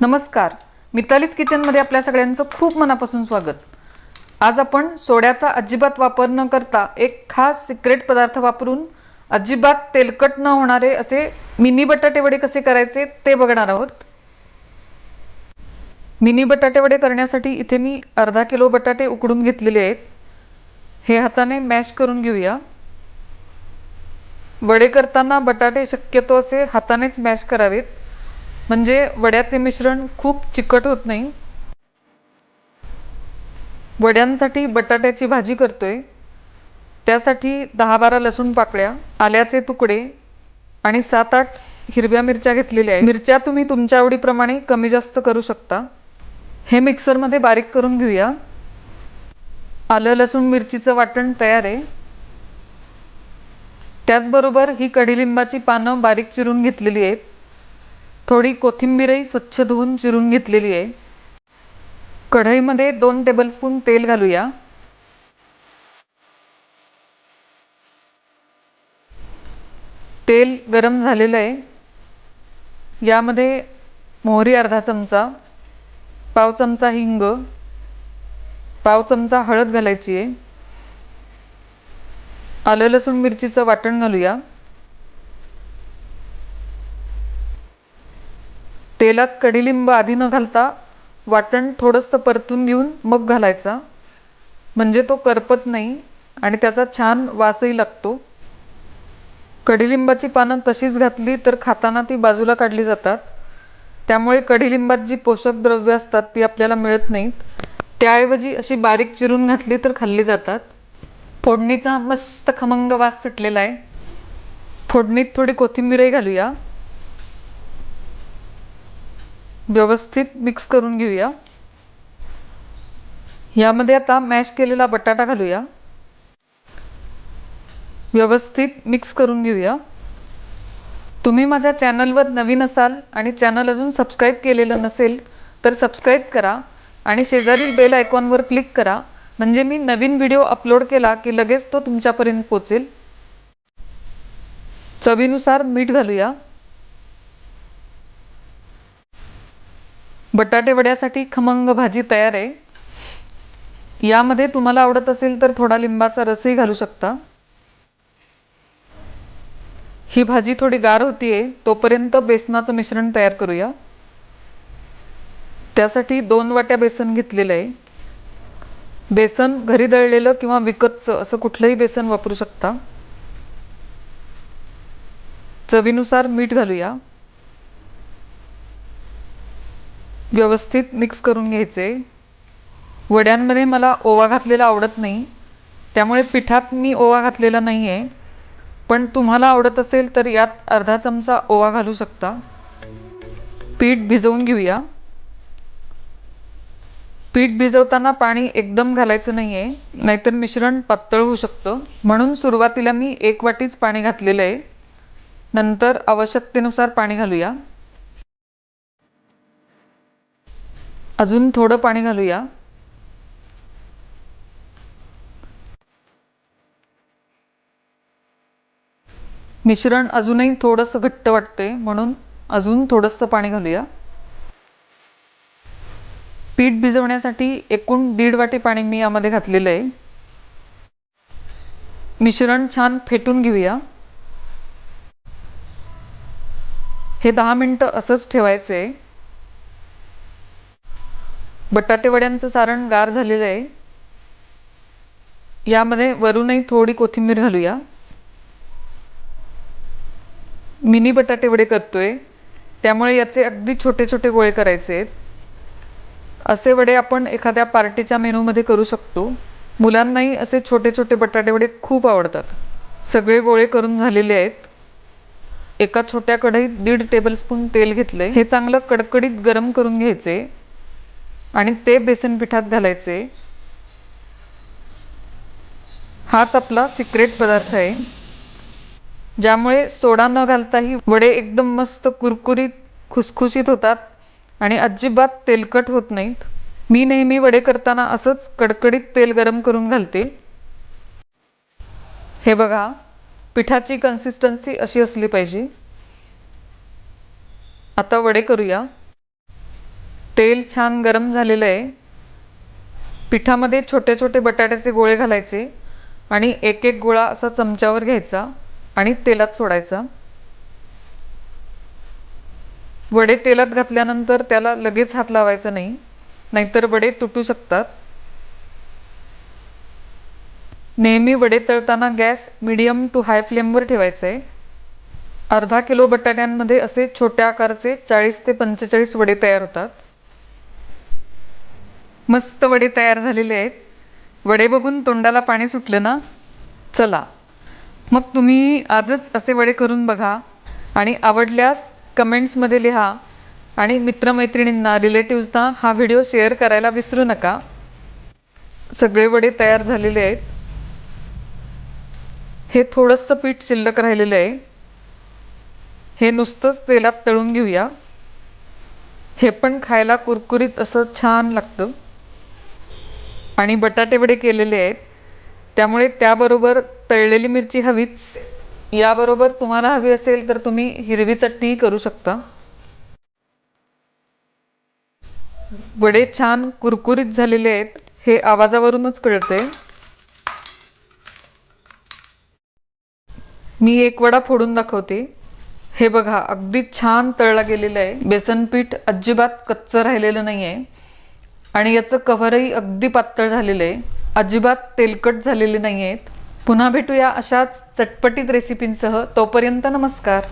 नमस्कार. मितालीच किचनमध्ये आपल्या सगळ्यांचं खूप मनापासून स्वागत. आज आपण सोड्याचा अजिबात वापर न करता एक खास सिक्रेट पदार्थ वापरून अजिबात तेलकट न होणारे असे मिनी बटाटे वडे कसे करायचे ते बघणार आहोत. मिनी बटाटे वडे करण्यासाठी इथे मी अर्धा किलो बटाटे उकडून घेतलेले आहेत. हे हाताने मॅश करून घेऊया. वडे करताना बटाटे शक्यतो असे हातानेच मॅश करावेत. म्हणजे वड्याचे मिश्रण खूप चिकट होत नाही. वड्यांसाठी बटाट्याची भाजी करतोय. त्यासाठी दहा बारा लसूण पाकळ्या आल्याचे तुकडे आणि सात आठ हिरव्या मिरच्या घेतलेल्या आहेत. मिरच्या तुम्ही तुमच्या आवडीप्रमाणे कमी जास्त करू शकता. हे मिक्सरमध्ये बारीक करून घेऊया. आलं लसूण मिरचीचं वाटण तयार आहे. त्याचबरोबर ही कढीलिंबाची पानं बारीक चिरून घेतलेली आहेत. थोडी कोथिंबीरही स्वच्छ धुवून चिरून घेतलेली आहे. कढईमध्ये दोन टेबलस्पून तेल घालूया. तेल गरम झालेलं आहे. यामध्ये मोहरी अर्धा चमचा पाव चमचा हिंग पाव चमचा हळद घालायची आहे. आलं लसूण मिरचीचं वाटण घालूया. तेलात कडीलिंब आधी न घालता वाटण थोडंसं परतून घेऊन मग घालायचा. म्हणजे तो करपत नाही आणि त्याचा छान वासही लागतो. कडीलिंबाची पानं तशीच घातली तर खाताना ती बाजूला काढली जातात. त्यामुळे कडीलिंबात जी पोषक द्रव्य असतात ती आपल्याला मिळत नाहीत. त्याऐवजी अशी बारीक चिरून घातली तर खाल्ली जातात. फोडणीचा मस्त खमंग वास सुटलेला आहे. फोडणीत थोडी कोथिंबीरही घालूया. व्यवस्थित मिक्स करून घेऊया. यामध्ये आता मॅश केलेला बटाटा घालूया. व्यवस्थित मिक्स करून घेऊया. तुम्ही माझ्या चॅनलवर नवीन असाल आणि चॅनल अजून सबस्क्राईब केलेलं नसेल तर सबस्क्राईब करा आणि शेजारील बेल आयकॉनवर क्लिक करा. म्हणजे मी नवीन व्हिडिओ अपलोड केला की लगेच तो तुमच्यापर्यंत पोचेल. चवीनुसार मीठ घालूया. बटाटे वड्यासाठी खमंग भाजी तयार आहे. यामध्ये तुम्हाला आवडत असेल तर थोडा लिंबाचा रसही घालू शकता. ही भाजी थोडी गार होतीये तोपर्यंत बेसनाचं मिश्रण तयार करूया. त्यासाठी दोन वाट्या बेसन घेतलेलं आहे. बेसन घरी दळलेलं किंवा विकतचं असं कुठलंही बेसन वापरू शकता. चवीनुसार मीठ घालूया. व्यवस्थित मिक्स करून घ्यायचे. वड्यांमध्ये मला ओवा घातलेला आवडत नाही. त्यामुळे पिठात मी ओवा घातलेला नाही आहे पण तुम्हाला आवडत असेल तर यात अर्धा चमचा ओवा घालू शकता. पीठ भिजवून घेऊया. पीठ भिजवताना पाणी एकदम घालायचं नाही आहे नाहीतर मिश्रण पातळ होऊ शकतं. म्हणून सुरुवातीला मी एक वाटीच पाणी घातलेलं आहे. नंतर आवश्यकतेनुसार पाणी घालूया. अजून थोडं पाणी घालूया. मिश्रण अजूनही थोडंसं घट्ट वाटतंय म्हणून अजून थोडंसं पाणी घालूया. पीठ भिजवण्यासाठी एकूण दीड वाटी पाणी मी यामध्ये घातलेलं आहे. मिश्रण छान फेटून घेऊया. हे दहा मिनटं असंच ठेवायचं आहे बटाटेवड्यांचं सारण गार झालेलं आहे. यामध्ये वरूनही थोडी कोथिंबीर घालूया. मिनी बटाटेवडे करतो आहे त्यामुळे याचे अगदी छोटे छोटे गोळे करायचे आहेत. असे वडे आपण एखाद्या पार्टीच्या मेनूमध्ये करू शकतो. मुलांनाही असे छोटे छोटे बटाटेवडे खूप आवडतात. सगळे गोळे करून झालेले आहेत. एका छोट्या कढईत दीड टेबलस्पून तेल घेतले हे चांगलं कडकडीत गरम करून घ्यायचे. आणि ते बेसन पिठात घालायचे. हाच आपला सिक्रेट पदार्थ आहे. ज्यामुळे सोडा न घालताही वडे एकदम मस्त कुरकुरीत खुसखुशीत होतात आणि अजिबात तेलकट होत नाहीत. मी नेहमी वडे करताना असंच कडकडीत तेल गरम करून घालते. हे बघा पिठाची कन्सिस्टन्सी अशी असली पाहिजे. आता वडे करूया. तेल छान गरम झालेलं आहे. पिठामध्ये छोटे छोटे बटाट्याचे गोळे घालायचे आणि एक एक गोळा असा चमच्यावर घ्यायचा आणि तेलात सोडायचा. वडे तेलात घातल्यानंतर त्याला लगेच हात लावायचा नाही नाहीतर वडे तुटू शकतात. नेहमी वडे तळताना गॅस मिडियम टू हाय फ्लेमवर ठेवायचा. आहे अर्धा किलो बटाट्यांमध्ये असे छोट्या आकाराचे चाळीस ते पंचेचाळीस वडे तयार होतात. मस्त वडे तयार झालेले आहेत. वडे बघून तोंडाला पाणी सुटलं ना? चला. मग तुम्ही आजच असे वडे करून बघा आणि आवडल्यास कमेंट्समध्ये लिहा आणि मित्रमैत्रिणींना रिलेटिव्सना हा व्हिडिओ शेअर करायला विसरू नका. सगळे वडे तयार झालेले आहेत. हे थोडंसं पीठ शिल्लक राहिलेलं आहे. हे नुसतंच तेलात तळून घेऊया. हे पण खायला कुरकुरीत असं छान लागतं. आणि बटाटे वडे केलेले आहेत. त्यामुळे त्याबरोबर तळलेली मिरची हवीच. याबरोबर तुम्हाला हवी असेल तर तुम्ही हिरवी चटणीही करू शकता. वडे छान कुरकुरीत झालेले आहेत. हे आवाजावरूनच कळते मी एक वडा फोडून दाखवते. हे बघा अगदी छान तळला गेलेलं आहे. बेसन पीठ अजिबात कच्चं राहिलेलं नाही आहे आणि याचं कव्हरही अगदी पातळ झालेलं आहे. अजिबात तेलकट झालेले नाही आहेत पुन्हा भेटूया अशाच चटपटीत रेसिपींसह तोपर्यंत नमस्कार.